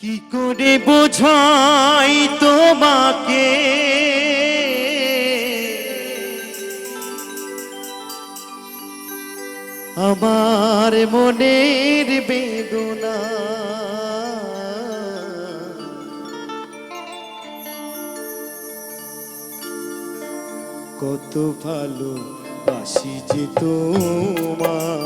কি করে বোঝাই তোমাকে? আমার মনের বেদনা। কত ভালো বাসি যে তোমায়।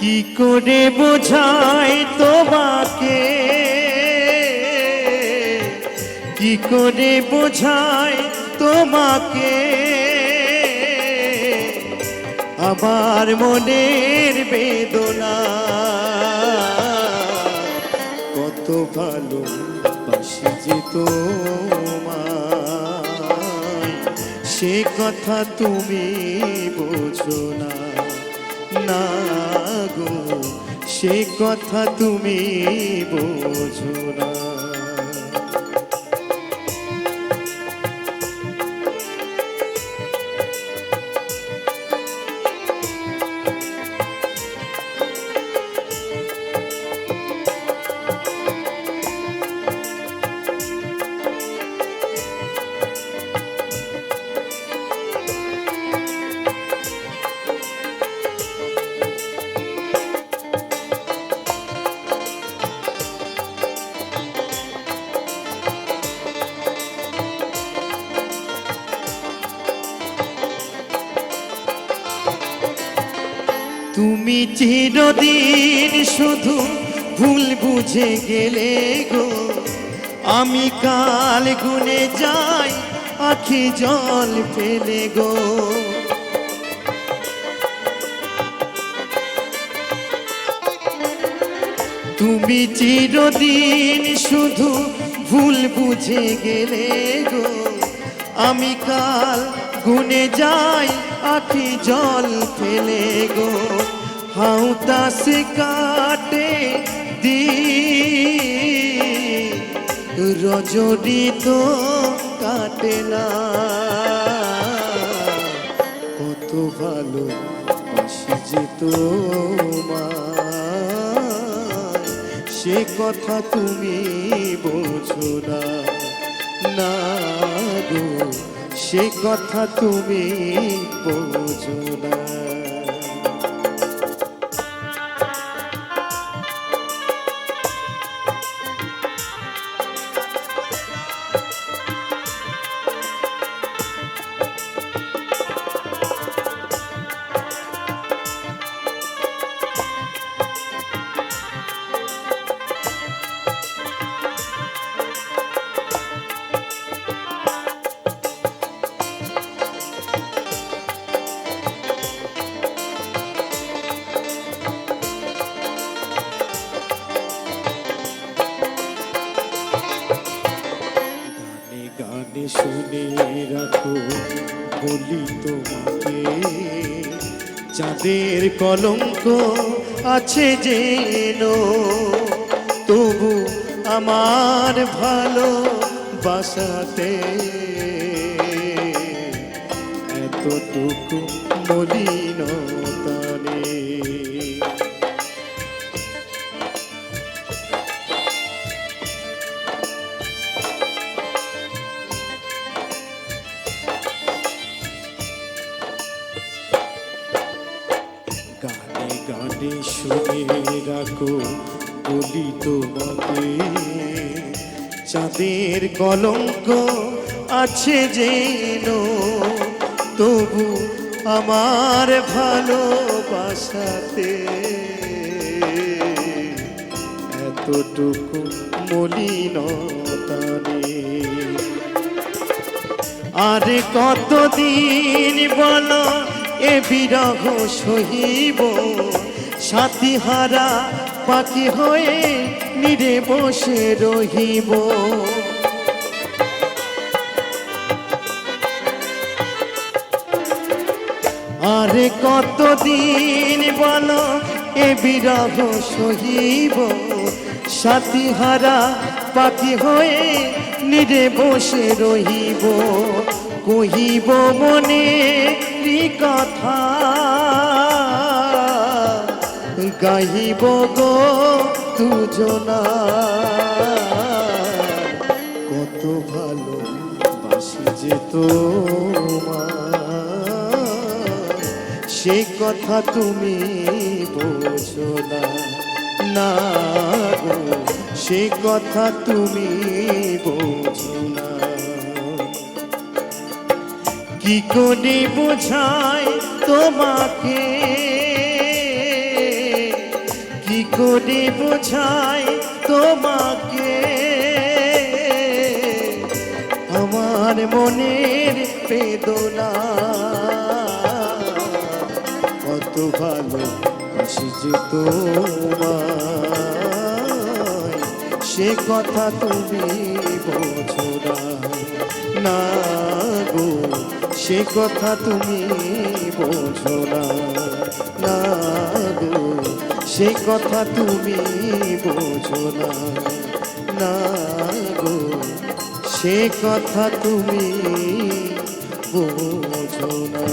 কি করে বোঝাই তোমাকে? কি করে বোঝাই তোমাকে? আমার মনের বেদনা কত ভালো বাসি যে তোমায়। সে কথা তুমি বোঝো না না সে কথা তুমি বোঝো না। তুমি চিরদিন শুধু ভুল বুঝে গেলে গো। আমি কাল গুনে যাই আখি জল ফেলে গো। তুমি চিরদিন শুধু ভুল বুঝে গেলে গো। আমি কাল গুনে যাই আখি জল ফেলে গো হাউতাস কাটে দি রজনী তো কাটে না। কত ভালো বাসি যে তোমায়। সে কথা তুমি বোঝো না না গো। সে কথা তুমি বোঝো না। গানে শুনে রাখো বলি তোমাকে। চাঁদের কলঙ্ক আছে যেন, তবু আমার ভালো বাসাতে এতটুকু মলিনতা শুনে রাখো বলি তোমাকে চাঁদের কলঙ্ক আছে যেন, তবু আমার ভালোবাসাতে। এতটুকু মলিনতা আরে কতদিন বল, এ বিরহ সহিব? সাথী হারা পাখি হয়ে নিরে বসে রহিব। আরে কতদিন বল এ বিরহ সহিব? সাথী হারা পাখি হয়ে নিরে বসে রহিব। কহিব মনে কথা? গাহিব গো দুজনা। কত ভালো বাসি যে তোমার সে কথা তুমি বোঝো না না গো। সে কথা তুমি বোঝো না। কি করে বোঝাই তোমাকে? করে বোঝাই তোমাকে। আমার মনের বেদনা। কত ভালো বাসি যে তোমায়। সে কথা তুমি বোঝো না। গো, সে কথা তুমি বোঝো না সে কথা তুমি বোঝো না না গো। সে কথা তুমি বোঝো না।